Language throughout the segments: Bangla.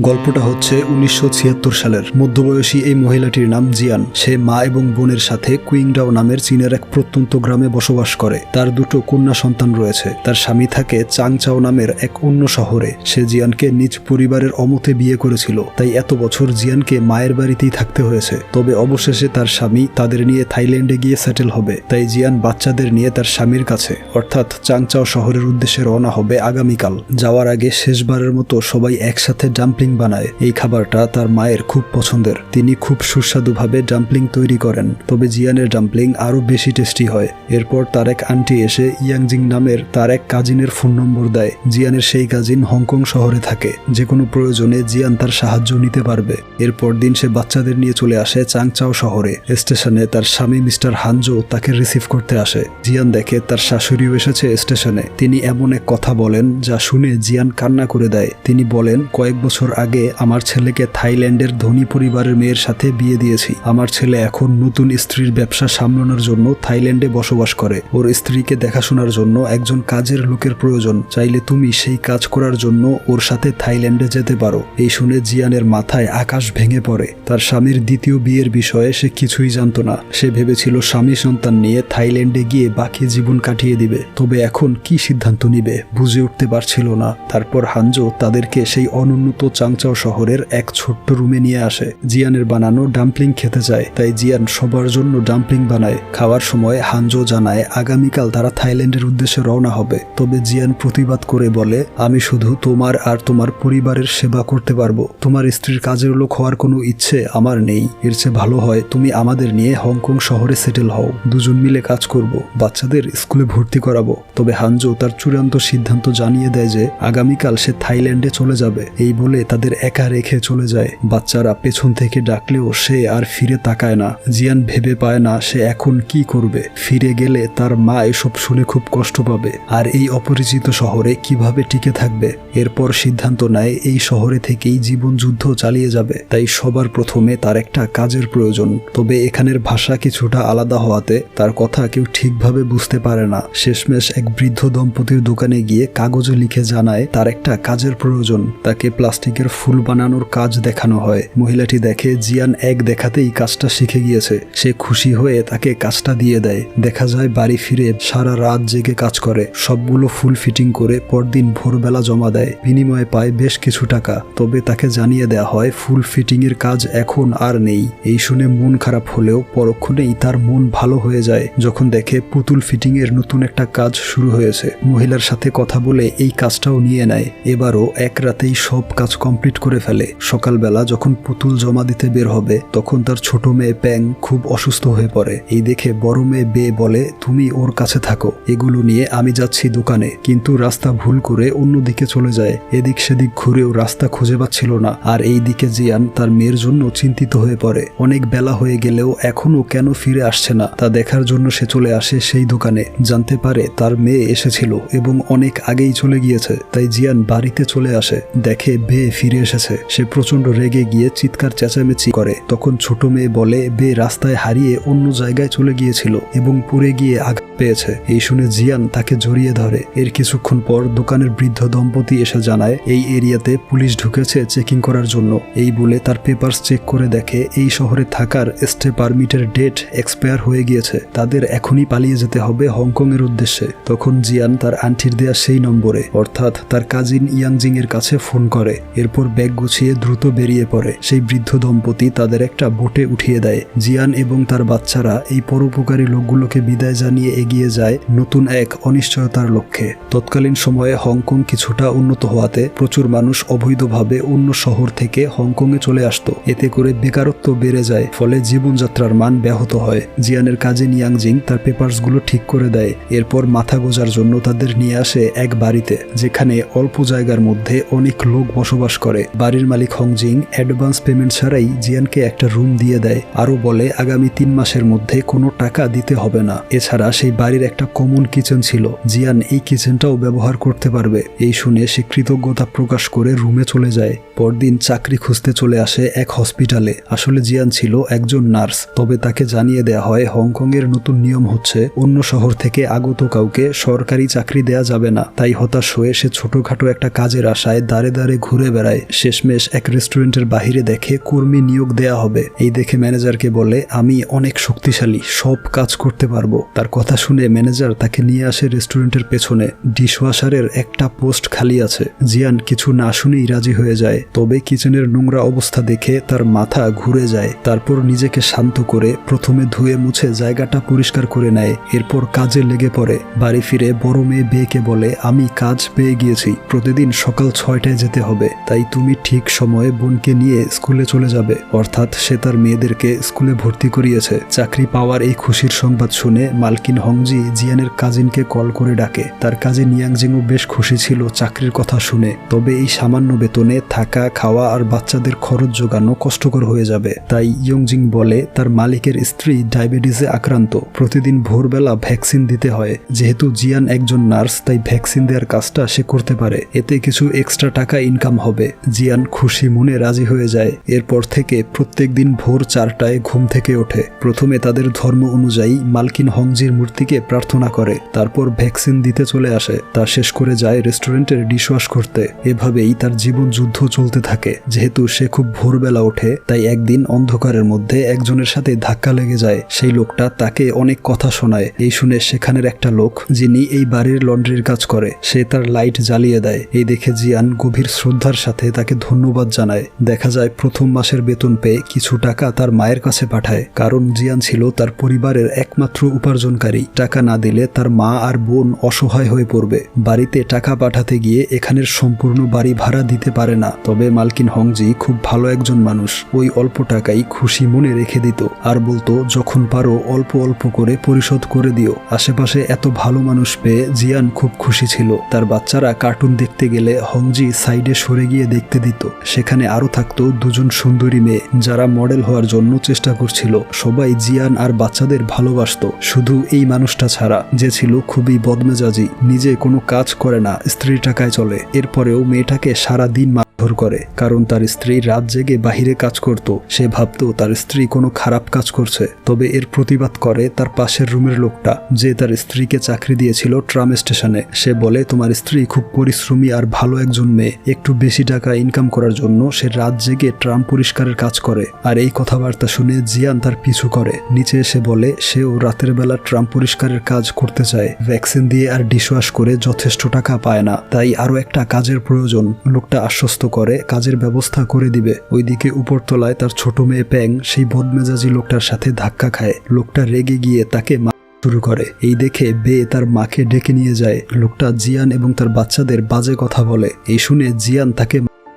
গল্পটা হচ্ছে উনিশশো ছিয়াত্তর সালের। মধ্যবয়সী এই মহিলাটির নাম জিয়ান। সে মা এবং বোনের সাথে কুইংডাও নামের চীনের এক প্রত্যন্ত গ্রামে বসবাস করে। তার দুটো কন্যা সন্তান রয়েছে। তার স্বামী থাকে চাংচাও নামের এক অন্য শহরে। সে জিয়ানকে নিজ পরিবারের অমতে বিয়ে করেছিল। তাই এত বছর জিয়ানকে মায়ের বাড়িতেই থাকতে হয়েছে। তবে অবশেষে তার স্বামী তাদের নিয়ে থাইল্যান্ডে গিয়ে সেটেল হবে। তাই জিয়ান বাচ্চাদের নিয়ে তার স্বামীর কাছে, অর্থাৎ চাংচাও শহরের উদ্দেশ্যে রওনা হবে আগামীকাল। যাওয়ার আগে শেষবারের মতো সবাই একসাথে ডাম্পলিং বানায়। এই খাবারটা তার মায়ের খুব পছন্দের। তিনি খুব সুস্বাদুভাবে ডাম্পলিং তৈরি করেন। তবে জিয়ানের ডাম্পলিং আরও বেশি টেস্টি হয়। এরপর তার এক আন্টি এসে ইয়াংজিং নামের তার এক কাজিনের ফোন নম্বর দেয়। জিয়ানের সেই কাজিন হংকং শহরে থাকে। যে কোনো প্রয়োজনে জিয়ান তার সাহায্য নিতে পারবে। এরপর দিন সে বাচ্চাদের নিয়ে চলে আসে চাংচাও শহরে। স্টেশনে তার স্বামী মিস্টার হানজো তাকে রিসিভ করতে আসে। জিয়ান দেখে তার শাশুড়িও এসেছে স্টেশনে। তিনি এমন এক কথা বলেন যা শুনে জিয়ান কান্না করে দেয়। তিনি বলেন, কয়েক বছর আগে আমার ছেলেকে থাইল্যান্ডের ধনী পরিবারের মেয়ের সাথে বিয়ে দিয়েছি। আমার ছেলে এখন নতুন স্ত্রীর ব্যবসা সামলানোর জন্য থাইল্যান্ডে বসবাস করে। ওর স্ত্রীকে দেখাশোনার জন্য একজন কাজের লোকের প্রয়োজন। চাইলে তুমি সেই কাজ করার জন্য ওর সাথে থাইল্যান্ডে যেতে পারো। এই শুনে জিয়ানের মাথায় আকাশ ভেঙে পড়ে। তার স্বামীর দ্বিতীয় বিয়ের বিষয়ে সে কিছুই জানতো না। সে ভেবেছিল স্বামী সন্তান নিয়ে থাইল্যান্ডে গিয়ে বাকি জীবন কাটিয়ে দিবে। তবে এখন কি সিদ্ধান্ত নিবে বুঝে উঠতে পারছিল না। তারপর হানজো তাদেরকে সেই অনুন্নত চাংচাও শহরের এক ছোট্ট রুমে নিয়ে আসে। জিয়ানের বানানো ডাম্পলিং খেতে চায়, তাই জিয়ান সবার জন্য ডাম্পলিং বানায়। খাওয়ার সময় হানজো জানায়, আগামীকাল তারা থাইল্যান্ডের উদ্দেশ্যে রওনা হবে। তবে জিয়ান প্রতিবাদ করে বলে, আমি শুধু তোমার আর তোমার পরিবারের সেবা করতে পারব। তোমার স্ত্রীর কাজের লোক হওয়ার কোনো ইচ্ছে আমার নেই। এর চেয়ে ভালো হয় তুমি আমাদের নিয়ে হংকং শহরে সেটেল হও। দুজন মিলে কাজ করব, বাচ্চাদের স্কুলে ভর্তি করাবো। তবে হানজো তার চূড়ান্ত সিদ্ধান্ত জানিয়ে দেয় যে, আগামীকাল সে থাইল্যান্ডে চলে যাবে। এই বলে তাদের একা রেখে চলে যায়। বাচ্চারা পেছন থেকে ডাকলেও সে আর ফিরে তাকায় না। জিয়ান ভেবে পায় না সে এখন কি করবে। ফিরে গেলে তার মা এসব শুনে খুব কষ্ট পাবে। আর এই অপরিচিত শহরে কীভাবে টিকে থাকবে? এরপর সিদ্ধান্ত নেয় এই শহরে থেকেই জীবন যুদ্ধ চালিয়ে যাবে। তাই সবার প্রথমে তার একটা কাজের প্রয়োজন। তবে এখানের ভাষা কিছুটা আলাদা হওয়াতে তার কথা কেউ ঠিকভাবে বুঝতে পারে না। শেষমেশ এক বৃদ্ধ দম্পতির দোকানে গিয়ে কাগজে লিখে জানায়, তার একটা কাজের প্রয়োজন। তাকে প্লাস্টিকের ফুল বানানোর কাজ দেখানো হয়। মহিলাটি দেখে, জিয়ান এক দেখাতেই কাজটা শিখে গিয়েছে। সে খুশি হয়ে তাকে কাজটা দিয়ে দেয়। দেখা যায় বাড়ি ফিরে সারা রাত জেগে কাজ করে। সবগুলো ফুল ফিটিং করে পরদিন ভোরবেলা জমা দেয়। বিনিময়ে পায় বেশ কিছু টাকা। তবে তাকে জানিয়ে দেয়া হয়, ফুল ফিটিং এর কাজ এখন আর নেই। এই শুনে মন খারাপ হলেও পরক্ষণেই তার মন ভালো হয়ে যায়। যখন দেখে পুতুল ফিটিং এর নতুন একটা কাজ শুরু হয়েছে। মহিলার সাথে কথা বলে এই কাজটাও নিয়ে নেয়। এবারও এক রাতেই সব কাজ কমপ্লিট করে ফেলে। সকালবেলা যখন পুতুল জমা দিতে বের হবে, তখন তার ছোট মেয়ে প্যাং খুব অসুস্থ হয়ে পড়ে। এই দেখে বড় মেয়ে বে বলে, তুমি ওর কাছে থাকো। এগুলো নিয়ে আমি যাচ্ছি দোকানে। কিন্তু রাস্তা ভুল করে অন্যদিকে চলে যায়। এদিক সেদিক ঘুরেও রাস্তা খুঁজে পাচ্ছিল না। আর এই দিকে জিয়ান তার মেয়ের জন্য চিন্তিত হয়ে পড়ে। অনেক বেলা হয়ে গেলেও এখনও কেন ফিরে আসছে না? তা দেখার জন্য সে চলে আসে সেই দোকানে। জানতে পারে তার মেয়ে এসেছিল এবং অনেক আগেই চলে গিয়েছে। তাই জিয়ান বাড়িতে চলে আসে। দেখে বে ফিরে এসেছে। সে প্রচণ্ড রেগে গিয়ে চিৎকার চেঁচামেচি করে। তখন ছোট মেয়ে বলে, বে, রাস্তায় হারিয়ে অন্য জায়গায় চলে গিয়েছিল এবং পড়ে গিয়ে আঘাত পেয়েছে। এই শুনে জিয়ান তাকে জড়িয়ে ধরে। এর কিছুক্ষণ পর দোকানের বৃদ্ধ দম্পতি এসে জানায়, এই এরিয়াতে পুলিশ ঢুকেছে চেকিং করার জন্য। এই বলে তার পেপারস চেক করে দেখে, এই শহরে থাকার স্টে পারমিটের ডেট এক্সপায়ার হয়ে গিয়েছে। তাদের এখনই পালিয়ে যেতে হবে হংকং এর উদ্দেশ্যে। তখন জিয়ান তার আন্টির দেয়া সেই নম্বরে, অর্থাৎ তার কাজিন ইয়াংজিং এর কাছে ফোন করে। এরপর ব্যাগ গুছিয়ে দ্রুত বেরিয়ে পড়ে। সেই বৃদ্ধ দম্পতি তাদের একটা বোটে উঠিয়ে দেয়। জিয়ান এবং তার বাচ্চারা এই পরোপকারী লোকগুলোকে বিদায় জানিয়ে এগিয়ে যায় নতুন এক অনিশ্চয়তার লক্ষ্যে। তৎকালীন সময়ে হংকং কিছুটা উন্নত হওয়াতে প্রচুর মানুষ অবৈধভাবে অন্য শহর থেকে হংকংয়ে চলে আসতো। এতে করে বেকারত্ব বেড়ে যায়, ফলে জীবনযাত্রার মান ব্যাহত হয়। জিয়ানের কাজে নিয়াংজিং তার পেপারসগুলো ঠিক করে দেয়। এরপর মাথা গোজার জন্য তাদের নিয়ে আসে এক বাড়িতে, যেখানে অল্প জায়গার মধ্যে অনেক লোক বসবাস করে। বাড়ির মালিক হংজিং অ্যাডভান্স পেমেন্ট ছাড়াই জিয়ানকে একটা রুম দিয়ে দেয়। আরও বলে, আগামী তিন মাসের মধ্যে কোনো টাকা দিতে হবে না। এছাড়া সেই বাড়ির একটা কমন কিচেন ছিল। জিয়ান এই কিচেনটাও ব্যবহার করতে পারবে। এই শুনে সে কৃতজ্ঞতা প্রকাশ করে রুমে চলে যায়। পরদিন চাকরি খুঁজতে চলে আসে এক হসপিটালে। আসলে জিয়ান ছিল একজন নার্স। তবে তাকে জানিয়ে দেয়া হয় হংকং এর নতুন নিয়ম হচ্ছে, অন্য শহর থেকে আগত কাউকে সরকারি চাকরি দেয়া যাবে না। তাই হতাশ হয়ে সে ছোটখাটো একটা কাজের আশায় দাঁড়ে দাঁড়ে ঘুরে বেড়ায়। বেড়ায় শেষমেশ এক রেস্টুরেন্টের বাহিরে দেখে কর্মী নিয়োগ দেয়া হবে। এই দেখে ম্যানেজারকে বলে, আমি অনেক শক্তিশালী, সব কাজ করতে পারব। তার কথা শুনে ম্যানেজার তাকে নিয়ে আসে রেস্টুরেন্টের পেছনে। ডিশওয়াশারের একটা পোস্ট খালি আছে। জিয়ান কিছু না শুনেই রাজি হয়ে যায়। তবে কিচেনের নোংরা অবস্থা দেখে তার মাথা ঘুরে যায়। তারপর নিজেকে শান্ত করে প্রথমে ধুয়ে মুছে জায়গাটা পরিষ্কার করে নেয়। এরপর কাজে লেগে পড়ে। বাড়ি ফিরে বড় মেয়ে বেয়েকে বলে, আমি কাজ পেয়ে গিয়েছি। প্রতিদিন সকাল ছয়টায় যেতে হবে। তাই তুমি ঠিক সময়ে বোনকে নিয়ে স্কুলে চলে যাবে। অর্থাৎ সে তার মেয়েদেরকে স্কুলে ভর্তি করিয়েছে। চাকরি পাওয়ার এই খুশির সংবাদ শুনে মালকিন হংজি জিয়ানের কাজিনকে কল করে ডাকে। তার কাজিন ইয়াংজিংও বেশ খুশি ছিল চাকরির কথা শুনে। তবে এই সামান্য বেতনে থাকা, খাওয়া আর বাচ্চাদের খরচ জোগানো কষ্টকর হয়ে যাবে। তাই ইয়ংজিং বলে, তার মালিকের স্ত্রী ডায়াবেটিসে আক্রান্ত। প্রতিদিন ভোরবেলা ভ্যাকসিন দিতে হয়। যেহেতু জিয়ান একজন নার্স, তাই ভ্যাকসিন দেওয়ার কাজটা সে করতে পারে। এতে কিছু এক্সট্রা টাকা ইনকাম হবে। জিয়ান খুশি মনে রাজি হয়ে যায়। এরপর থেকে প্রত্যেক দিন ভোর চারটায় ঘুম থেকে ওঠে। প্রথমে তাদের ধর্ম অনুযায়ী মালকিন হংজির মূর্তিকে প্রার্থনা করে, তারপর ভ্যাকসিন দিতে চলে আসে। তা শেষ করে যায় রেস্টুরেন্টের ডিশওয়াশ করতে। এভাবেই তার জীবন যুদ্ধ চলতে থাকে। যেহেতু সে খুব ভোরবেলা ওঠে, তাই একদিন অন্ধকারের মধ্যে একজনের সাথে ধাক্কা লেগে যায়। সেই লোকটা তাকে অনেক কথা শোনায়। এই শুনে সেখানের একটা লোক, যিনি এই বাড়ির লন্ড্রির কাজ করে, সে তার লাইট জ্বালিয়ে দেয়। এই দেখে জিয়ান গভীর শ্রদ্ধার সাথে তাকে ধন্যবাদ জানায়। দেখা যায়, প্রথম মাসের বেতন পেয়ে কিছু টাকা তার মায়ের কাছে পাঠায়, কারণ জিয়ান ছিল তার পরিবারের একমাত্র উপার্জনকারী। টাকা না দিলে তার মা আর বোন অসহায় হয়ে পড়বে। বাড়িতে টাকা পাঠাতে গিয়ে এখানের সম্পূর্ণ বাড়ি ভাড়া দিতে পারে না। তবে মালকিন হংজি খুব ভালো একজন মানুষ। ওই অল্প টাকাই খুশি মনে রেখে দিত। আর বলতো, যখন পারো, অল্প অল্প করে পরিশোধ করে দিও। আশেপাশে এত ভালো মানুষ পেয়ে জিয়ান খুব খুশি ছিল। তার বাচ্চারা কার্টুন দেখতে গেলে হংজি সাইডে সরে গিয়ে দেখতে দিত। সেখানে আরও থাকতো দুজন সুন্দরী মেয়ে, যারা মডেল হওয়ার জন্য চেষ্টা করছিল। সবাই জিয়ান আর বাচ্চাদের ভালোবাসত। শুধু এই মানুষটা ছাড়া, যে ছিল খুবই বদমেজাজি, নিজে কোনো কাজ করে না, স্ত্রীর টাকায় চলে। এরপরেও মেয়েটাকে সারা দিন মারধর করে, কারণ তার স্ত্রী রাত জেগে বাহিরে কাজ করত। সে ভাবতো তার স্ত্রী কোনো খারাপ কাজ করছে। তবে এর প্রতিবাদ করে তার পাশের রুমের লোকটা, যে তার স্ত্রীকে চাকরি দিয়েছিল ট্রাম স্টেশনে। সে বলে, তোমার স্ত্রী খুব পরিশ্রমী আর ভালো একজন মেয়ে। একটু বেশি টাকা ইনকাম করার জন্য সে রাত জেগে ট্রাম পরিষ্কারের কাজ করে। আর এই কথাবার্তা শুনে জিয়ান তার পিছু করে। নিচে এসে বলে, সেও রাতের বেলা ট্রাম পরিষ্কারের কাজ করতে চায়। ভ্যাকসিন দিয়ে আর ডিশওয়াশ করে যথেষ্ট টাকা পায় না। তাই আরও একটা কাজের প্রয়োজন। লোকটা আশ্বস্ত করে, কাজের ব্যবস্থা করে দিবে। ওইদিকে উপরতলায় তার ছোট মেয়ে প্যাং সেই বদমেজাজি লোকটার সাথে ধাক্কা খায়। লোকটা রেগে গিয়ে তাকে শুরু করে। এই দেখে বে তার মাকে ডেকে নিয়ে যায়। লোকটা জিয়ান এবং তার বাচ্চাদের বাজে কথা বলে। এই শুনে জিয়ান তাকে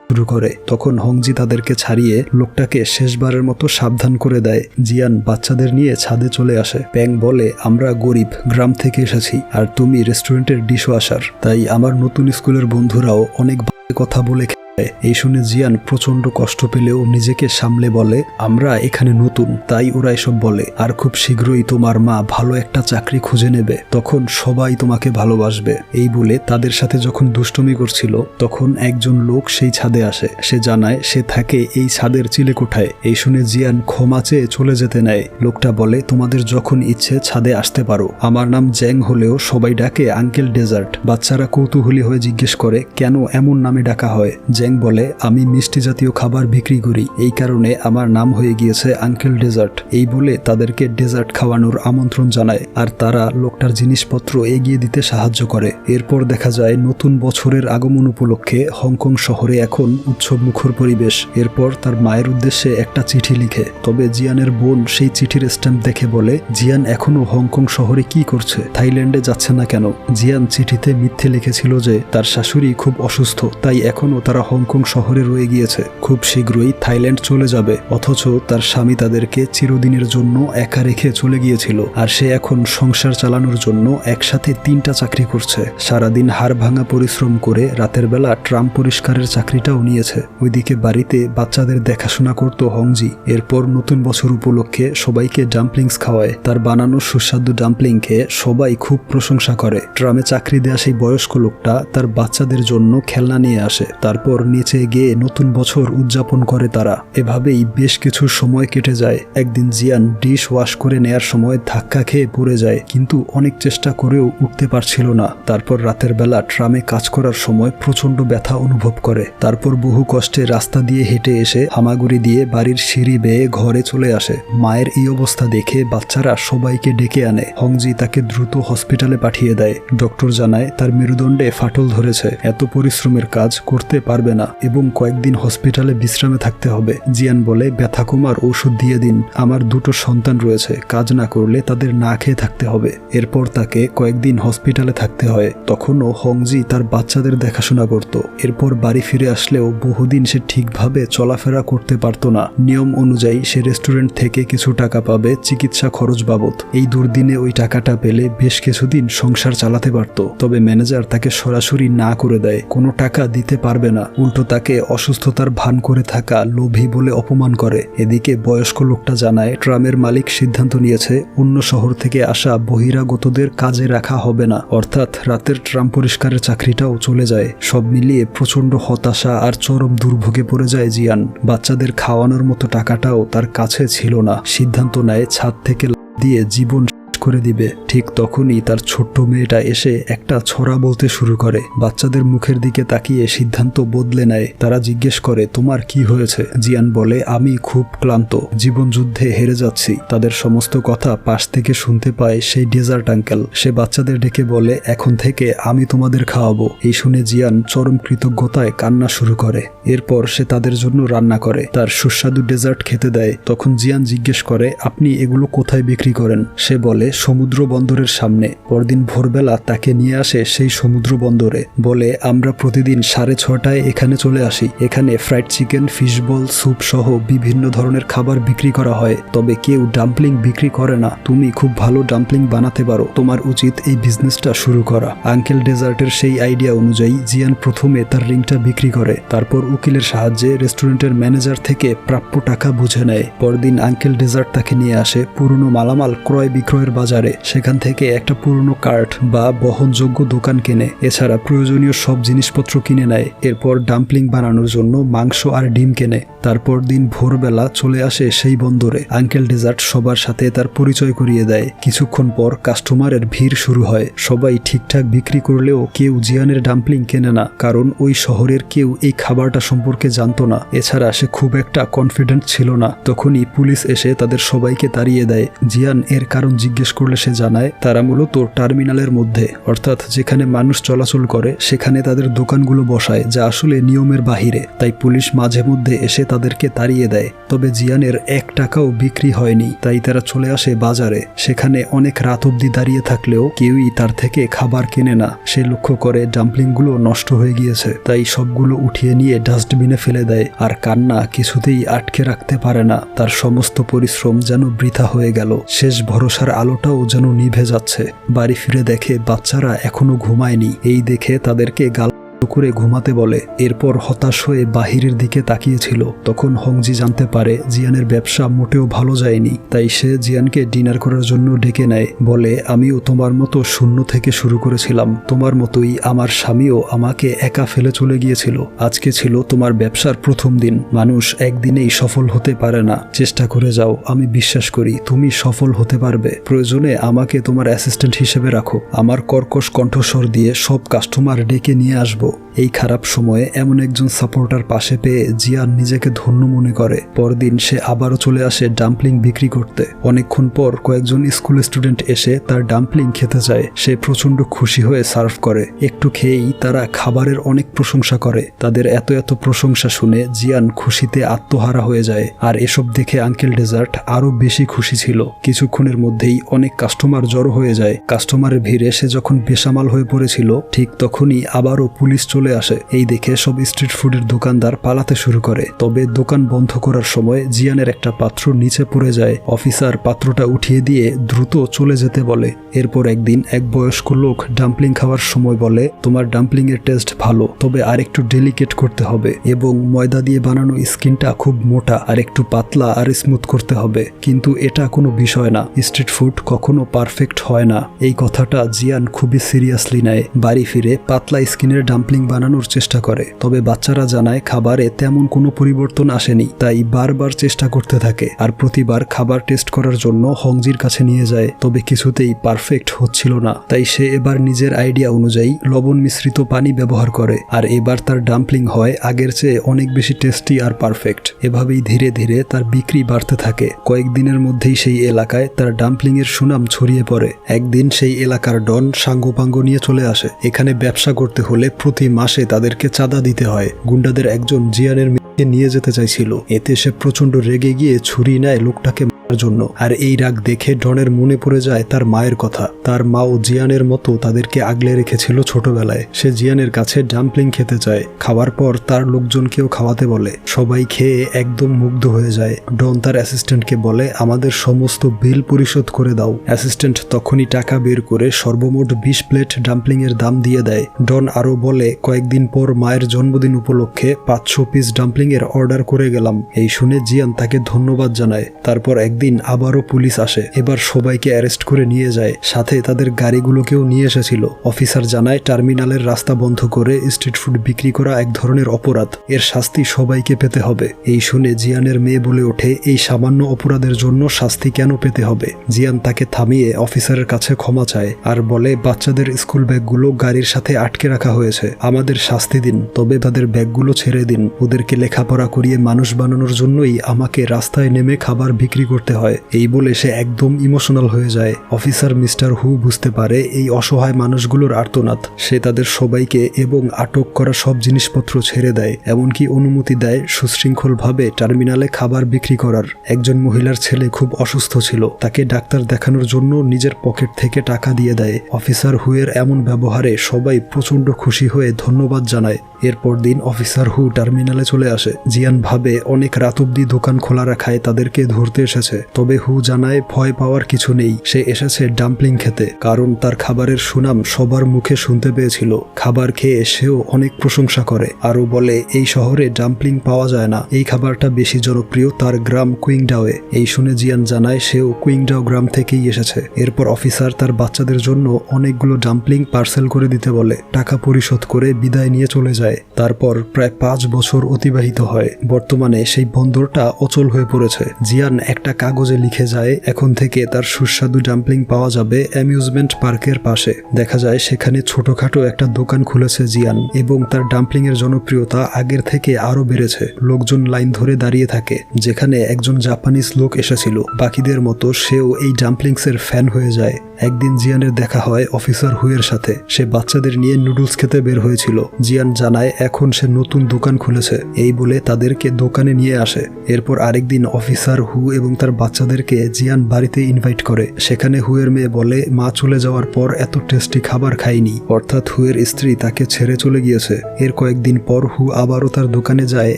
শুরু করে। তখন হংজি তাদেরকে ছাড়িয়ে লোকটাকে শেষবারের মতো সাবধান করে দেয়। জিয়ান বাচ্চাদের নিয়ে ছাদে চলে আসে। প্যাং বলে, আমরা গরিব, গ্রাম থেকে এসেছি, আর তুমি রেস্টুরেন্টের ডিশওয়াশার। তাই আমার নতুন স্কুলের বন্ধুরাও অনেক কথা বলে এই শুনে জিয়ান প্রচণ্ড কষ্ট পেলেও নিজেকে সামলে বলে, আমরা এখানে নতুন, তাই ওরা এসব বলে। আর খুব শীঘ্রই তোমার মা ভালো একটা চাকরি খুঁজে নেবে। তখন সবাই তোমাকে ভালোবাসবে। এই বলে তাদের সাথে যখন দুষ্টমি করছিল, তখন একজন লোক সেই ছাদে আসে। সে জানায়, সে থাকে এই ছাদের চিলেকোঠায়। এই শুনে জিয়ান ক্ষমা চেয়ে চলে যেতে নেয়। লোকটা বলে, তোমাদের যখন ইচ্ছে ছাদে আসতে পারো। আমার নাম জ্যাং হলেও সবাই ডাকে আঙ্কেল ডেজার্ট। বাচ্চারা কৌতূহলী হয়ে জিজ্ঞেস করে, কেন এমন নামে ডাকা হয়? বলে, আমি মিষ্টি জাতীয় খাবার বিক্রি করি। এই কারণে আমার নাম হয়ে গিয়েছে আঙ্কেল ডেজার্ট। এই বলে তাদেরকে ডেজার্ট খাওয়ানোর আমন্ত্রণ জানায়, আর তারা লোকটার জিনিসপত্র এগিয়ে দিতে সাহায্য করে। এরপর দেখা যায়, নতুন বছরের আগমন উপলক্ষে হংকং শহরে এখন উৎসব মুখর পরিবেশ। এরপর তার মায়ের উদ্দেশ্যে একটা চিঠি লিখে, তবে জিয়ানের বোন সেই চিঠির স্ট্যাম্প দেখে বলে, জিয়ান এখনও হংকং শহরে কি করছে? থাইল্যান্ডে যাচ্ছে না কেন? জিয়ান চিঠিতে মিথ্যে লিখেছিল যে, তার শাশুড়ি খুব অসুস্থ, তাই এখনও তারা হংকং শহরে রয়ে গিয়েছে। খুব শীঘ্রই থাইল্যান্ড চলে যাবে, অথচ তার স্বামী তাদেরকে চিরদিনের জন্য একা রেখে চলে গিয়েছিল, আর সে এখন সংসার চালানোর জন্য একসাথে তিনটা চাকরি করছে। সারাদিন হাড় ভাঙা পরিশ্রম করে রাতের বেলা ট্রাম পরিষ্কারের চাকরিটাও নিয়েছে। ওইদিকে বাড়িতে বাচ্চাদের দেখাশোনা করত হংজি। এরপর নতুন বছর উপলক্ষে সবাইকে ডাম্পলিংস খাওয়ায়। তার বানানো সুস্বাদু ডাম্পলিং খেয়ে সবাই খুব প্রশংসা করে। ট্রামে চাকরি দেয়া সেই বয়স্ক লোকটা তার বাচ্চাদের জন্য খেলনা নিয়ে আসে। তারপর নিচে গিয়ে নতুন বছর উদযাপন করে তারা। এভাবেই বেশ কিছু সময় কেটে যায়। একদিন জিয়ান ডিশ ওয়াশ করে নেয়ার সময় ধাক্কা খেয়ে পড়ে যায়, কিন্তু অনেক চেষ্টা করেও উঠতে পারছিল না। তারপর রাতের বেলা ট্রামে কাজ করার সময় প্রচণ্ড ব্যথা অনুভব করে। তারপর বহু কষ্টে রাস্তা দিয়ে হেঁটে এসে হামাগুড়ি দিয়ে বাড়ির সিঁড়ি বেয়ে ঘরে চলে আসে। মায়ের এই অবস্থা দেখে বাচ্চারা সবাইকে ডেকে আনে। হংজি তাকে দ্রুত হসপিটালে পাঠিয়ে দেয়। ডক্টর জানায়, তার মেরুদণ্ডে ফাটল ধরেছে। এত পরিশ্রমের কাজ করতে পারবে না এবং কয়েকদিন হসপিটালে বিশ্রামে থাকতে হবে। জিয়ান বলে, ব্যথা কমার ওষুধ দিয়ে দিন। আমার দুটো সন্তান রয়েছে। কাজ না করলে তাদের না খেয়ে থাকতে হবে। এরপর তাকে কয়েকদিন হসপিটালে থাকতে হয়। তখনও হংজি তার বাচ্চাদের দেখাশোনা করত। এরপর বাড়ি ফিরে আসলেও বহুদিন সে ঠিকভাবে চলাফেরা করতে পারত না। নিয়ম অনুযায়ী সে রেস্টুরেন্ট থেকে কিছু টাকা পাবে চিকিৎসা খরচ বাবদ। এই দুর্দিনে ওই টাকাটা পেলে বেশ কিছুদিন সংসার চালাতে পারত। তবে ম্যানেজার তাকে সরাসরি না করে দেয়। কোনো টাকা দিতে পারবে না। উল্টো তাকে অসুস্থতার ভান করে থাকা লোভী বলে অপমান করে। এদিকে বয়স্ক লোকটা জানায়, ট্রামের মালিক সিদ্ধান্ত নিয়েছে, অন্য শহর থেকে আসা বহিরাগতদের কাজে রাখা হবে না। অর্থাৎ রাতের ট্রাম পরিষ্কারের চাকরিটাও চলে যায়। সব মিলিয়ে প্রচণ্ড হতাশা আর চরম দুর্ভোগে পড়ে যায় জিয়ান। বাচ্চাদের খাওয়ানোর মতো টাকাটাও তার কাছে ছিল না। সিদ্ধান্ত নেয়, ছাদ থেকে দিয়ে জীবন করে দিবে। ঠিক তখনই তার ছোট্ট মেয়েটা এসে একটা ছড়া বলতে শুরু করে। বাচ্চাদের মুখের দিকে তাকিয়ে সিদ্ধান্ত বদলে নেয়। তারা জিজ্ঞেস করে, তোমার কি হয়েছে? জিয়ান বলে, আমি খুব ক্লান্ত। জীবন যুদ্ধে হেরে যাচ্ছি। তাদের সমস্ত কথা পাশ থেকে শুনতে পায় সেই ডেজার্ট আঙ্কেল। সে বাচ্চাদের ডেকে বলে, এখন থেকে আমি তোমাদের খাওয়াবো। এই শুনে জিয়ান চরম কৃতজ্ঞতায় কান্না শুরু করে। এরপর সে তাদের জন্য রান্না করে। তার সুস্বাদু ডেজার্ট খেতে দেয়। তখন জিয়ান জিজ্ঞেস করে, আপনি এগুলো কোথায় বিক্রি করেন? সে বলে সমুদ্র বন্দরের সামনে। পরদিন ভোরবেলা তাকে নিয়ে আসে সেই সমুদ্র বন্দরে বলে, আমরা প্রতিদিন সাড়ে ছটায় এখানে চলে আসি। এখানে ফ্রাইড চিকেন ফিশবল স্যুপ সহ বিভিন্ন ধরনের খাবার বিক্রি করা হয়। তবে কেউ ডাম্পলিং বিক্রি করে না। তুমি খুব ভালো ডাম্পলিং বানাতে পারো। তোমার উচিত এই বিজনেসটা শুরু করা। আঙ্কেল ডেজার্টের সেই আইডিয়া অনুযায়ী জিয়ান প্রথমে তার রিংটা বিক্রি করে। তারপর উকিলের সাহায্যে রেস্টুরেন্টের ম্যানেজার থেকে প্রাপ্য টাকা বুঝে নেয়। পরদিন আঙ্কেল ডেজার্ট তাকে নিয়ে আসে। পুরনো মালামাল ক্রয় বিক্রয়ের বাজারে, সেখান থেকে একটা পুরনো কার্ট বা বহনযোগ্য দোকান কেনে। এছাড়া প্রয়োজনীয় সব জিনিসপত্র কিনে নেয়। এরপর ডাম্পলিং বানানোর জন্য মাংস আর ডিম কেনে। তারপর দিন ভোরবেলা চলে আসে সেই বন্দরে। আঙ্কেল ডেজার্ট সবার সাথে তার পরিচয় করিয়ে দেয়। কিছুক্ষণ পর কাস্টমারের ভিড় শুরু হয়। সবাই ঠিকঠাক বিক্রি করলেও কেউ জিয়ানের ডাম্পলিং কেনে না, কারণ ওই শহরের কেউ এই খাবারটা সম্পর্কে জানতো না। এছাড়া সে খুব একটা কনফিডেন্ট ছিল না। তখনই পুলিশ এসে তাদের সবাইকে তাড়িয়ে দেয়। জিয়ান এর কারণ জিজ্ঞেস করলে সে জানায়, তারা মূলত টার্মিনালের মধ্যে, অর্থাৎ যেখানে মানুষ চলাচল করে, সেখানে তাদের দোকানগুলো বসায়, যা আসলে নিয়মের বাহিরে। তাই পুলিশ মাঝে মধ্যে এসে তাদেরকে তাড়িয়ে দেয়। তবে জিয়ানের এক টাকাও বিক্রি হয়নি। তাই তারা চলে আসে বাজারে। সেখানে অনেক রাত অব্দি দাঁড়িয়ে থাকলেও কেউই তার থেকে খাবার কেনে না। সে লক্ষ্য করে, ডাম্পলিংগুলো নষ্ট হয়ে গিয়েছে। তাই সবগুলো উঠিয়ে নিয়ে ডাস্টবিনে ফেলে দেয়। আর কান্না কিছুতেই আটকে রাখতে পারে না। তার সমস্ত পরিশ্রম যেন বৃথা হয়ে গেল। শেষ ভরসার আলোটাও যেন নিভে যাচ্ছে। বাড়ি ফিরে দেখে বাচ্চারা এখনও ঘুমায়নি। এই দেখে তাদেরকে গাল করে ঘুমাতে বলে, এরপর হতাশ হয়ে বাহিরের দিকে তাকিয়েছিল। তখন হংজি জানতে পারে, জিয়ানের ব্যবসা মোটেও ভালো যায়নি। তাই সে জিয়ানকে ডিনার করার জন্য ডেকে নেয়, বলে, আমিও তোমার মতো শূন্য থেকে শুরু করেছিলাম। তোমার মতোই আমার স্বামীও আমাকে একা ফেলে চলে গিয়েছিল। আজকে ছিল তোমার ব্যবসার প্রথম দিন। মানুষ একদিনেই সফল হতে পারে না। চেষ্টা করে যাও, আমি বিশ্বাস করি, তুমি সফল হতে পারবে। প্রয়োজনে আমাকে তোমার অ্যাসিস্ট্যান্ট হিসেবে রাখো। আমার কর্কশ কণ্ঠস্বর দিয়ে সব কাস্টমার ডেকে নিয়ে আসব। এই খারাপ সময়ে এমন একজন সাপোর্টার পাশে পেয়ে জিয়ান নিজেকে ধন্য মনে করে। পরদিন সে আবারও চলে আসে ডাম্পলিং বিক্রি করতে। অনেকক্ষণ পর কয়েকজন স্কুল স্টুডেন্ট এসে তার ডাম্পলিং খেতে চায় সে প্রচণ্ড খুশি হয়ে সার্ভ করে। একটু খেয়েই তারা খাবারের অনেক প্রশংসা করে। তাদের এত এত প্রশংসা শুনে জিয়ান খুশিতে আত্মহারা হয়ে যায়। আর এসব দেখে আঙ্কেল ডেজার্ট আরও বেশি খুশি ছিল। কিছুক্ষণের মধ্যেই অনেক কাস্টমার জড়ো হয়ে যায়। কাস্টমারের ভিড়ে সে যখন বেসামাল হয়ে পড়েছিল, ঠিক তখনই আবারও পুলিশ চলে আসে। এই দেখে সব স্ট্রিট ফুডের দোকানদার পালাতে শুরু করে। তবে দোকান বন্ধ করার সময় জিয়ানের একটা পাত্র নিচে পড়ে যায়। অফিসার পাত্রটা উঠিয়ে দিয়ে দ্রুত চলে যেতে বলে। এরপর একদিন এক বয়স্ক লোক ডাম্পলিং খাওয়ার সময় বলে, তোমার ডাম্পলিং এর টেস্ট ভালো, তবে আর একটু ডেলিকেট করতে হবে এবং ময়দা দিয়ে বানানো স্কিনটা খুব মোটা আর একটু পাতলা আর স্মুথ করতে হবে। কিন্তু এটা কোনো বিষয় না। স্ট্রিট ফুড কখনো পারফেক্ট হয় না। এই কথাটা জিয়ান খুবই সিরিয়াসলি নেয়। বাড়ি ফিরে পাতলা স্কিনের ডাম্পলিং ডাম্পলিং বানানোর চেষ্টা করে। তবে বাচ্চারা জানায়, খাবারে তেমন কোনো পরিবর্তন আসেনি, তাই বারবার চেষ্টা করতে থাকে আর প্রতিবার খাবার টেস্ট করার জন্য হংজির কাছে নিয়ে যায়। তবে কিছুতেই পারফেক্ট হচ্ছিল না, তাই সে এবার নিজের আইডিয়া অনুযায়ী লবণ মিশ্রিত পানি ব্যবহার করে আর এবার তার ডাম্পলিং হয় আগের চেয়ে অনেক বেশি টেস্টি আর পারফেক্ট। এভাবেই ধীরে ধীরে তার বিক্রি বাড়তে থাকে। কয়েকদিনের মধ্যেই সেই এলাকায় তার ডাম্পলিং এর সুনাম ছড়িয়ে পড়ে। একদিন সেই এলাকার ডন সাঙ্গোপাঙ্গ নিয়ে চলে আসে। এখানে ব্যবসা করতে হলে প্রতি মাসে তাদেরকে চাঁদা দিতে হয়। গুন্ডাদের একজন জিয়ানের মেয়েকে নিয়ে যেতে চাইছিল। এতে সে প্রচণ্ড রেগে গিয়ে ছুরি নেয় লোকটাকে। জন্য। আর এই রাগ দেখে ডনের মনে পড়ে যায় তার মায়ের কথা। তার মাও জিয়ানের মতো তাদেরকে আগলে রেখেছিল ছোটবেলায়। সে জিয়ানের কাছে ডাম্পলিং খেতে চায়। খাওয়ার পর তার লোকজনকেও খাওয়াতে বলে। সবাই খেয়ে একদম মুগ্ধ হয়ে যায়। ডন তার অ্যাসিস্ট্যান্টকে বলে, আমাদের সমস্ত বিল পরিশোধ করে দাও। অ্যাসিস্ট্যান্ট তখনই টাকা বের করে সর্বমোট বিশ প্লেট ডাম্পলিং এর দাম দিয়ে দেয়। ডন আরও বলে, কয়েকদিন পর মায়ের জন্মদিন উপলক্ষে পাঁচশো পিস ডাম্পলিং এর অর্ডার করে গেলাম। এই শুনে জিয়ান তাকে ধন্যবাদ জানায়। তারপর একদিন আবারও পুলিশ আসে। এবার সবাইকে অ্যারেস্ট করে নিয়ে যায়। সাথে তাদের গাড়িগুলোকেও নিয়ে এসেছিল। অফিসার জানায়, টার্মিনালের রাস্তা বন্ধ করে স্ট্রিট ফুড বিক্রি করা এক ধরনের অপরাধ। এর শাস্তি সবাইকে পেতে হবে। এই শুনে জিয়ানের মেয়ে বলে ওঠে, এই সামান্য অপরাধের জন্য শাস্তি কেন পেতে হবে? জিয়ান তাকে থামিয়ে অফিসারের কাছে ক্ষমা চায় আর বলে, বাচ্চাদের স্কুল ব্যাগগুলো গাড়ির সাথে আটকে রাখা হয়েছে। আমাদের শাস্তি দিন, তবে তাদের ব্যাগগুলো ছেড়ে দিন। ওদেরকে লেখাপড়া করিয়ে মানুষ বানানোর জন্যই আমাকে রাস্তায় নেমে খাবার বিক্রি করতে হয়। এই বলে সে একদম ইমোশনাল হয়ে যায়। অফিসার মিস্টার হু বুঝতে পারে এই অসহায় মানুষগুলোর আর্তনাদ। সে তাদের সবাইকে এবং আটক করা সব জিনিসপত্র ছেড়ে দেয়, এমনকি অনুমতি দেয় সুশৃঙ্খলভাবে টার্মিনালে খাবার বিক্রি করার। একজন মহিলার ছেলে খুব অসুস্থ ছিল। তাকে ডাক্তার দেখানোর জন্য নিজের পকেট থেকে টাকা দিয়ে দেয়। অফিসার হুয়ের এমন ব্যবহারে সবাই প্রচণ্ড খুশি হয়ে ধন্যবাদ জানায়। এরপর দিন অফিসার হু টার্মিনালে চলে আসে। জিয়ান ভাবে অনেক রাত অব্দি দোকান খোলা রাখায় তাদেরকে ধরতে এসেছে। তবে হু জানায় ভয় পাওয়ার কিছু নেই। সে এসেছে ডাম্পলিং খেতে, কারণ তার খাবারের সুনাম সবার মুখে শুনতে পেয়েছিল। খাবার খেয়ে সেও অনেক প্রশংসা করে। আরও বলে, এই শহরে ডাম্পলিং পাওয়া যায় না। এই খাবারটা বেশি জনপ্রিয় তার গ্রাম কুইংডাওয়ে। এই শুনে জিয়ান জানায়, সেও কুইংডাও গ্রাম থেকেই এসেছে। এরপর অফিসার তার বাচ্চাদের জন্য অনেকগুলো ডাম্পলিং পার্সেল করে দিতে বলে। টাকা পরিশোধ করে বিদায় নিয়ে চলে যায়। তারপর প্রায় পাঁচ বছর অতিবাহিত হয়। বর্তমানে সেই বন্দরটা অচল হয়ে পড়েছে। জিয়ান একটা কাগজে লিখে যায়, এখন থেকে তার সুস্বাদু ডাম্পলিং পাওয়া যাবে অ্যামিউজমেন্ট পার্কের পাশে। দেখা যায় সেখানে ছোটখাটো একটা দোকান খুলেছে জিয়ান, এবং তার ডাম্পলিং এর জনপ্রিয়তা আগের থেকে আরও বেড়েছে। লোকজন লাইন ধরে দাঁড়িয়ে থাকে, যেখানে একজন জাপানিজ লোক এসেছিল। বাকিদের মতো সেও এই ডাম্পলিংস এর ফ্যান হয়ে যায়। একদিন জিয়ানের দেখা হয় অফিসার হুয়ের সাথে। সে বাচ্চাদের নিয়ে নুডলস খেতে বের হয়েছিল। জিয়ান জানায়, এখন সে নতুন দোকান খুলেছে। এই বলে তাদেরকে দোকানে নিয়ে আসে। এরপর আরেকদিন অফিসার হু এবং তার বাচ্চাদেরকে জিয়ান বাড়িতে ইনভাইট করে। সেখানে হুয়ের মেয়ে বলে, মা চলে যাওয়ার পর এত টেস্টি খাবার খাইনি। অর্থাৎ হুয়ের স্ত্রী তাকে ছেড়ে চলে গিয়েছে। এর কয়েকদিন পর হু আবারও তার দোকানে যায়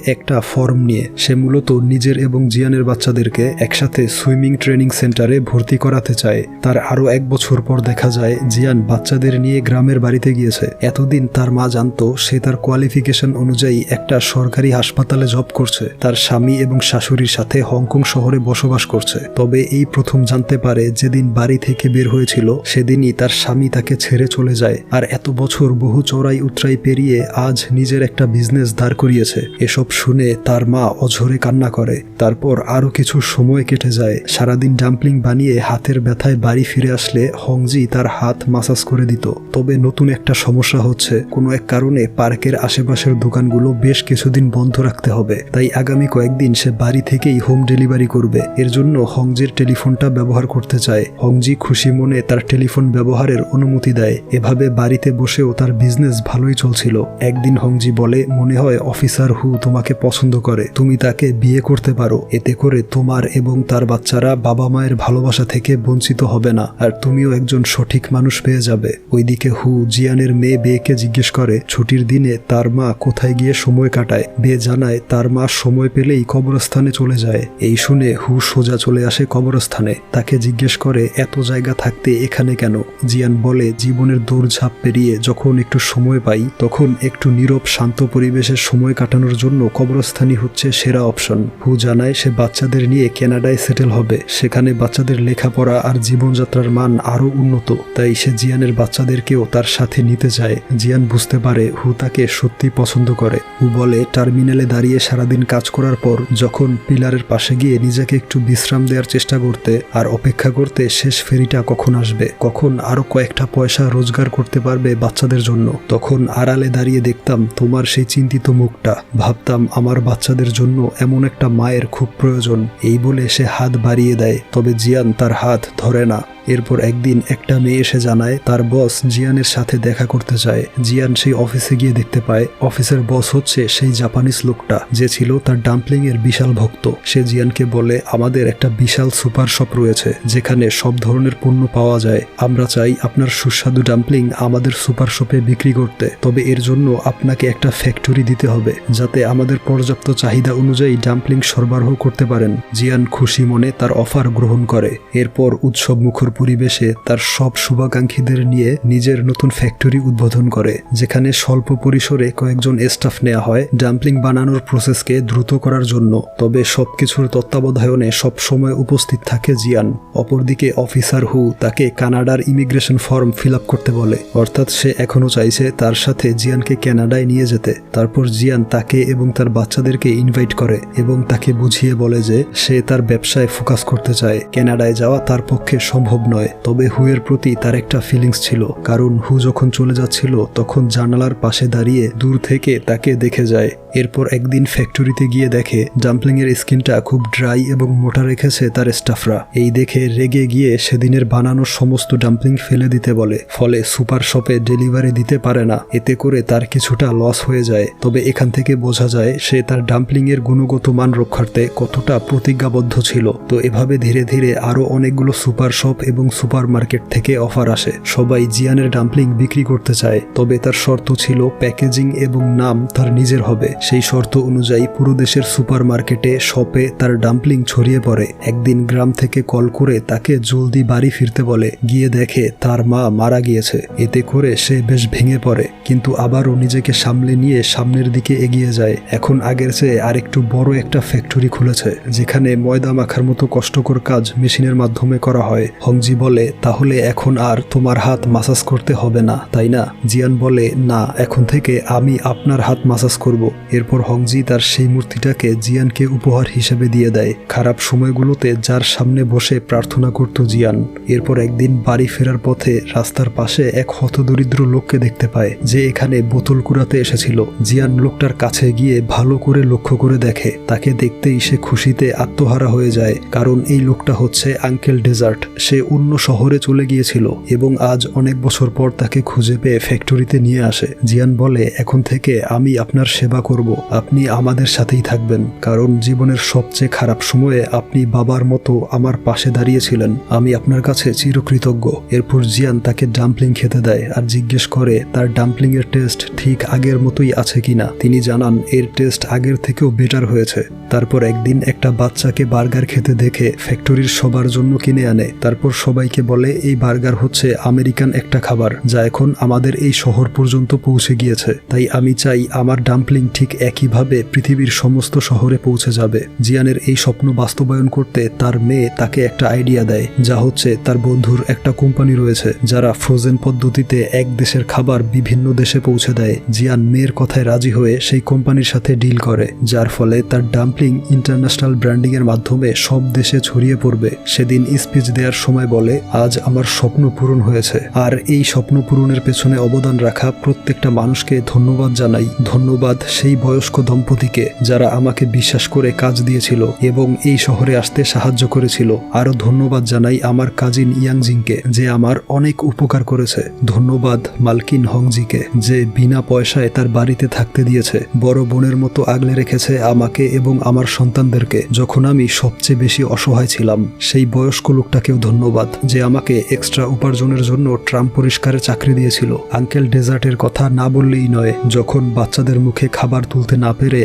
একটা ফর্ম নিয়ে। সে মূলত নিজের এবং জিয়ানের বাচ্চাদেরকে একসাথে সুইমিং ট্রেনিং সেন্টারে ভর্তি করাতে চায়। তার আরও এক বছর পর দেখা যায়, জিয়ান বাচ্চাদের নিয়ে গ্রামের বাড়িতে গিয়েছে। এতদিন তার মা জানতো, সে তার কোয়ালিফিকেশন অনুযায়ী একটা সরকারি হাসপাতালে জব করছে। তার স্বামী এবং শাশুড়ির সাথে হংকং শহরে বসবাস করছে। তবে এই প্রথম জানতে পারে, যেদিন বাড়ি থেকে বের হয়েছিল, সেদিনই তার স্বামী তাকে ছেড়ে চলে যায়। আর এত বছর বহু চড়াই উতরাই পেরিয়ে আজ নিজের একটা বিজনেস দাঁড় করিয়েছে। এসব শুনে তার মা অঝরে কান্না করে। তারপর আরও কিছু সময় কেটে যায়। সারাদিন ডাম্পলিং বানিয়ে হাতের ব্যথায় বাড়ি ফিরে আসলে হংজি তার হাত মাসাজ করে দিত। তবে নতুন একটা সমস্যা হচ্ছে, কোনো এক কারণে পার্কের আশেপাশের দোকানগুলো বেশ কিছুদিন বন্ধ রাখতে হবে। তাই আগামী কয়েকদিন সে বাড়ি থেকেই হোম ডেলিভারি করবে। এর জন্য হংজির টেলিফোনটা ব্যবহার করতে চায়। হংজি খুশি মনে তার টেলিফোন ব্যবহারের অনুমতি দেয়। এভাবে বাড়িতে বসেও তার বিজনেস ভালোই চলছিল। একদিন হংজি বলে, মনে হয় অফিসার হু তোমাকে পছন্দ করে। তুমি তাকে বিয়ে করতে পারো। এতে করে তোমার এবং তার বাচ্চারা বাবা মায়ের ভালোবাসা থেকে বঞ্চিত হবে না। আর তুমিও একজন সঠিক মানুষ পেয়ে যাবে। ওইদিকে হু জিয়ানের মেয়ে বেয়েকে জিজ্ঞেস করে, ছুটির দিনে তার মা কোথায় গিয়ে সময় কাটায়? বে জানায়, তার মা সময় পেলেই কবরস্থানে চলে যায়। এই শুনে হু সোজা চলে আসে কবরস্থানে। তাকে জিজ্ঞেস করে, এত জায়গা থাকতে এখানে কেন? জিয়ান বলে, জীবনের দৌড়ঝাঁপ পেরিয়ে যখন একটু সময় পাই, তখন একটু নীরব, শান্ত পরিবেশে সময় কাটানোর জন্য কবরস্থানই হচ্ছে সেরা অপশন। হু জানায়, সে বাচ্চাদের নিয়ে কানাডায় সেটেল হবে। সেখানে বাচ্চাদের লেখাপড়া আর জীবনযাত্রার মান আরও উন্নত। তাই সে জিয়ানের বাচ্চাদেরকেও তার সাথে নিতে চায়। জিয়ান বুঝতে পারে হু তাকে সত্যি পছন্দ করে। হু বলে, টার্মিনালে দাঁড়িয়ে সারাদিন কাজ করার পর যখন পিলারের পাশে গিয়ে নিজেকে একটু বিশ্রাম দেওয়ার চেষ্টা করতে আর অপেক্ষা করতে শেষ ফেরিটা কখন আসবে, কখন আরও কয়েকটা পয়সা রোজগার করতে পারবে বাচ্চাদের জন্য, তখন আড়ালে দাঁড়িয়ে দেখতাম তোমার সেই চিন্তিত মুখটা। ভাবতাম আমার বাচ্চাদের জন্য এমন একটা মায়ের খুব প্রয়োজন। এই বলে সে হাত বাড়িয়ে দেয়, তবে জিয়ান তার হাত ধরে না। এরপর একদিন একটা মেয়ে এসে জানায়, তার বস জিয়ানের সাথে দেখা করতে চায় জিয়ান সেই অফিসে গিয়ে দেখতে পায়, অফিসের বস হচ্ছে সেই জাপানিজ লোকটা, যে ছিল তার ডাম্পলিং এর বিশাল ভক্ত। সে জিয়ানকে বলে, আমাদের একটা বিশাল সুপার শপ রয়েছে, যেখানে সব ধরনের পণ্য পাওয়া যায়। আমরা চাই আপনার সুস্বাদু ডাম্পলিং আমাদের সুপার শপে বিক্রি করতে। তবে এর জন্য আপনাকে একটা ফ্যাক্টরি দিতে হবে, যাতে আমাদের পর্যাপ্ত চাহিদা অনুযায়ী ডাম্পলিং সরবরাহ করতে পারেন। জিয়ান খুশি মনে তার অফার গ্রহণ করে। এরপর উৎসব মুখর পরিবেশে তার সব শুভাকাঙ্ক্ষীদের নিয়ে নিজের নতুন ফ্যাক্টরি উদ্বোধন করে, যেখানে স্বল্প পরিসরে কয়েকজন স্টাফ নেওয়া হয় ডাম্পলিং বানানোর প্রসেসকে দ্রুত করার জন্য। তবে সবকিছুর তত্ত্বাবধায়নে সব সময় উপস্থিত থাকে জিয়ান। অপরদিকে অফিসার হু তাকে কানাডার ইমিগ্রেশন ফর্ম ফিল করতে বলে। অর্থাৎ সে এখনও চাইছে তার সাথে জিয়ানকে কানাডায় নিয়ে যেতে। তারপর জিয়ান তাকে এবং তার বাচ্চাদেরকে ইনভাইট করে এবং তাকে বুঝিয়ে বলে যে সে তার ব্যবসায় ফোকাস করতে চায়। কানাডায় যাওয়া তার পক্ষে সম্ভব নয়। তবে হুয়ের প্রতি তার একটা ফিলিংস ছিল, কারণ হু যখন চলে যাচ্ছিল, তখন জানালার পাশে দাঁড়িয়ে দূর থেকে তাকে দেখে যায়। এরপর একদিন ফ্যাক্টরিতে গিয়ে দেখে ডাম্পলিং এর স্কিনটা খুব ড্রাই এবং মোটা রেখেছে তার স্টাফরা এই দেখে রেগে গিয়ে সেদিনের বানানো সমস্ত ডাম্পলিং ফেলে দিতে বলে, ফলে সুপার শপে ডেলিভারি দিতে পারে না। এতে করে তার কিছুটা লস হয়ে যায়। তবে এখান থেকে বোঝা যায়, সে তার ডাম্পলিং এর গুণগত মান রক্ষার্থে কতটা প্রতিজ্ঞাবদ্ধ ছিল। তো এভাবে ধীরে ধীরে আরও অনেকগুলো সুপার শপ এবং সুপার মার্কেট থেকে অফার আসে। সবাই জিয়ানের ডাম্পলিং বিক্রি করতে চায়, তবে তার শর্ত ছিল প্যাকেজিং এবং নাম তার নিজের হবে। সেই শর্ত অনুযায়ী পুরো দেশের সুপার মার্কেটে শপে তার ডাম্পলিং ছড়িয়ে পড়ে। একদিন গ্রাম থেকে কল করে তাকে জলদি বাড়ি ফিরতে বলে, গিয়ে দেখে তার মা মারা গিয়েছে। এতে করে সে বেশ ভেঙে পড়ে, কিন্তু আবারও নিজেকে সামলে নিয়ে সামনের দিকে এগিয়ে যায়। এখন আগের চেয়ে আরেকটু বড় একটা ফ্যাক্টরি খুলেছে, যেখানে ময়দা মাখার মতো কষ্টকর কাজ মেশিনের মাধ্যমে করা হয়। হংজি বলে তাহলে এখন আর তোমার হাত মাসাজ করতে হবে না, তাই না? জিয়ান বলে, না, এখন থেকে আমি আপনার হাত মাসাজ করব। এরপর হংজি তার সেই মূর্তিটাকে জিয়ানকে উপহার হিসেবে দিয়ে দেয়। খারাপ সময়গুলোতে যার সামনে বসে প্রার্থনা করত জিয়ান। এরপর একদিন বাড়ি ফেরার পথে রাস্তার পাশে এক হতদরিদ্র লোককে দেখতে পায়, যে এখানে বোতল কুড়াতে এসেছিল। জিয়ান লোকটার কাছে গিয়ে ভালো করে লক্ষ্য করে দেখে। তাকে দেখতেই সে খুশিতে আত্মহারা হয়ে যায়, কারণ এই লোকটা হচ্ছে আঙ্কেল ডেজার্ট। সে অন্য শহরে চলে গিয়েছিল এবং আজ অনেক বছর পর তাকে খুঁজে পেয়ে ফ্যাক্টরিতে নিয়ে আসে। জিয়ান বলে, এখন থেকে আমি আপনার সেবা করব। আপনি আমাদের সাথেই থাকবেন। কারণ জীবনের সবচেয়ে খারাপ সময়ে আপনি বাবার মতো আমার পাশে দাঁড়িয়েছিলেন। আমি আপনার কাছে চিরকৃতজ্ঞ। এরপর জিয়ান তাকে ডাম্পলিং খেতে দেয় আর জিজ্ঞেস করে, তার ডাম্পলিং এর টেস্ট ঠিক আগের মতোই আছে কিনা? তিনি জানান, এর টেস্ট আগের থেকেও বেটার হয়েছে। তারপর একদিন একটা বাচ্চাকে বার্গার খেতে দেখে ফ্যাক্টরির সবার জন্য কিনে আনে। তারপর সবাইকে বলে, এই বার্গার হচ্ছে আমেরিকান একটা খাবার, যা এখন আমাদের এই শহর পর্যন্ত পৌঁছে গিয়েছে। তাই আমি চাই আমার ডাম্পলিং ঠিক একইভাবে পৃথিবীর সমস্ত শহরে পৌঁছে যাবে। জিয়ানের এই স্বপ্ন বাস্তবায়ন করতে তার মেয়ে তাকে একটা আইডিয়া দেয়, যা হচ্ছে তার বন্ধুর একটা কোম্পানি রয়েছে, যারা ফ্রোজেন পদ্ধতিতে এক দেশের খাবার বিভিন্ন দেশে পৌঁছে দেয়। জিয়ান মেয়ের কথায় রাজি হয়ে সেই কোম্পানির সাথে ডিল করে, যার ফলে তার ডাম্পলিং ইন্টারন্যাশনাল ব্র্যান্ডিং এর মাধ্যমে সব দেশে ছড়িয়ে পড়বে। সেদিন স্পিচ দেওয়ার সময় বলে, আজ আমার স্বপ্ন পূরণ হয়েছে। আর এই স্বপ্ন পূরণের পেছনে অবদান রাখা প্রত্যেকটা মানুষকে ধন্যবাদ জানাই। ধন্যবাদ সেই বয়স্ক দম্পতিকে যারা আমাকে বিশ্বাস করে কাজ দিয়েছিল এবং এই শহরে আসতে সাহায্য করেছিল। আরও ধন্যবাদ জানাই আমার কাজিন ইয়াংজিংকে যে আমার অনেক উপকার করেছে। ধন্যবাদ মালকিন হংজিকে যে বিনা পয়সায় তার বাড়িতে থাকতে দিয়েছে। বড় বোনের মতো আগলে রেখেছে আমাকে এবং আমার সন্তানদেরকে যখন আমি সবচেয়ে বেশি অসহায় ছিলাম, সেই বয়স্ক লোকটাকেও ধন্যবাদ যে আমাকে এক্সট্রা উপার্জনের জন্য ট্রাম পরিষ্কারে চাকরি দিয়েছিল। আঙ্কেল ডেজার্টের কথা না বললেই নয়, যখন বাচ্চাদের মুখে খাবার তুলতে না পেরে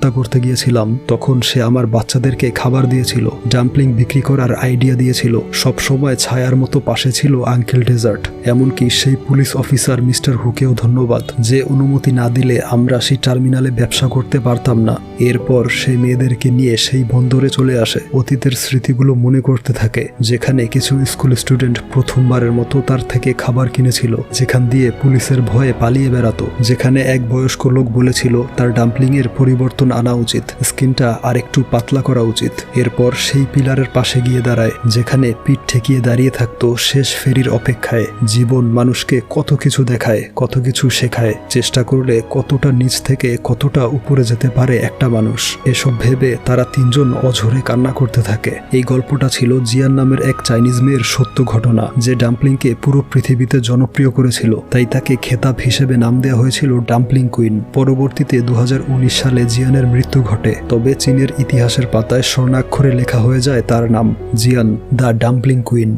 হত্যা করতে গিয়েছিলাম, তখন সে আমার বাচ্চাদেরকে খাবার দিয়েছিল, ডাম্পলিং বিক্রি করার আইডিয়া দিয়েছিল। সব সময় ছায়ার মতো পাশে ছিল আঙ্কেল ডেজার্ট, এমনকি সেই পুলিশ অফিসার মিস্টার হুকেও ধন্যবাদ যে অনুমতি না দিলে আমরা সেই টার্মিনালে ব্যবসা করতে পারতাম না। এরপর সে মেয়েদেরকে নিয়ে সেই বন্দরে চলে আসে। অতীতের স্মৃতিগুলো মনে করতে থাকে, যেখানে কিছু স্কুল স্টুডেন্ট প্রথমবারের মতো তার থেকে খাবার কিনেছিল, যেখান দিয়ে পুলিশের ভয়ে পালিয়ে বেড়াতো, যেখানে এক বয়স্ক লোক বলেছিল তার ডাম্পলিং এর পরিবর্তন আনা উচিত। স্কিনটা আর একটু পাতলা করা উচিত। এরপর সেই পিলারের পাশে গিয়ে দাঁড়ায়, যেখানে পিঠ ঠেকিয়ে দাঁড়িয়ে থাকতো শেষ ফেরির অপেক্ষায়। জীবন মানুষকে কত কিছু দেখায়, কত কিছু শেখায়। চেষ্টা করলে কতটা নিচ থেকে কতটা উপরে যেতে পারে একটা মানুষ। এসব ভেবে তারা তিনজন অঝরে কান্না করতে থাকে। এই গল্পটা ছিল জিয়ান নামের এক চাইনিজ মেয়ের সত্য ঘটনা, যে ডাম্পলিংকে পুরো পৃথিবীতে জনপ্রিয় করেছিল। তাই তাকে খেতাব হিসেবে নাম দেওয়া হয়েছিল ডাম্পলিং কুইন। পরবর্তীতে দু হাজার উনিশ সালে জিয়ানের মৃত্যু ঘটে, তবে চীনের ইতিহাসের পাতায় স্বর্ণাক্ষরে লেখা হয়ে যায় তার নাম জিয়ান, দ্য ডাম্পলিং কুইন।